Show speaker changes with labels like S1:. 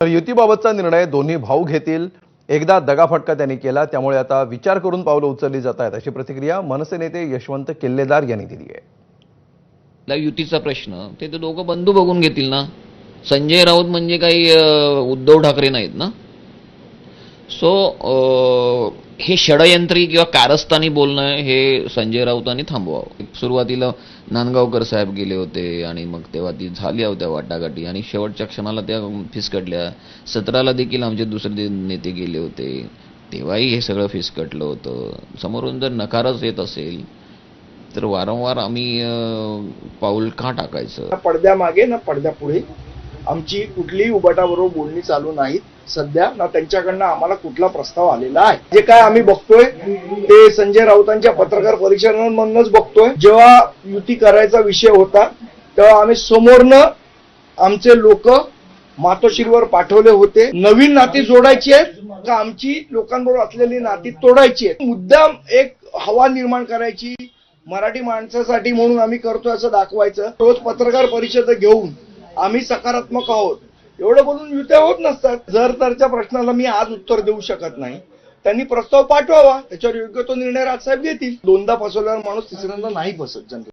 S1: तर युतीबाबतचा निर्णय दोन्ही भाऊ घेतील. एकदा दगाफटका त्यांनी केला त्यामुळे आता विचार करून पावलं उचलली जात आहेत. अशी प्रतिक्रिया मनसे नेते यशवंत किल्लेदार यांनी दिली आहे.
S2: युतीचा प्रश्न ते दोघं बंधू बघून घेतील ना? संजय राऊत म्हणजे काही उद्धव ठाकरे नाहीत ना? सो हे षडयंत्री किंवा कारस्थानी बोलणं हे संजय राऊतांनी थांबवावं. सुरुवातीला नांदगावकर साहेब गेले होते आणि मग तेव्हा ती झाली होत्या वाटाघाटी. आणि शेवटच्या क्षणाला त्या फिसकटल्या. सतराला देखील आमचे दुसरे नेते गेले होते. तेव्हाही हे सगळं फिसकटलं होतं. समोरून जर नकारच येत असेल तर वारंवार आम्ही पाऊल का टाकायचं?
S3: पडद्यामागे ना पडद्यापुढे. आमची कुठलीही उबाटाबरोबर बोलणी चालू नाहीत. सध्या ना त्यांच्याकडनं आम्हाला कुठला प्रस्ताव आलेला आहे. जे काय आम्ही बघतोय ते संजय राऊतांच्या पत्रकार परिषदांमधूनच बघतोय. जेव्हा युती करायचा विषय होता तेव्हा आम्ही समोरनं आमचे लोक मातोश्रीवर पाठवले होते. नवीन नाती जोडायची आहेत का आमची लोकांबरोबर असलेली नाती तोडायची आहेत? मुद्दाम एक हवा निर्माण करायची मराठी माणसासाठी म्हणून आम्ही करतोय असं दाखवायचं. रोज पत्रकार परिषद घेऊन आम्ही सकारात्मक आहोत. एवढं बोलून युत्या होत नसतात. जर तरच्या प्रश्नाला मी आज उत्तर देऊ शकत नाही. त्यांनी प्रस्ताव पाठवावा. त्याच्यावर योग्य तो निर्णय राजसाहेब घेतील. दोनदा फसवल्यावर माणूस तिसऱ्यांदा नाही फसत जनतेत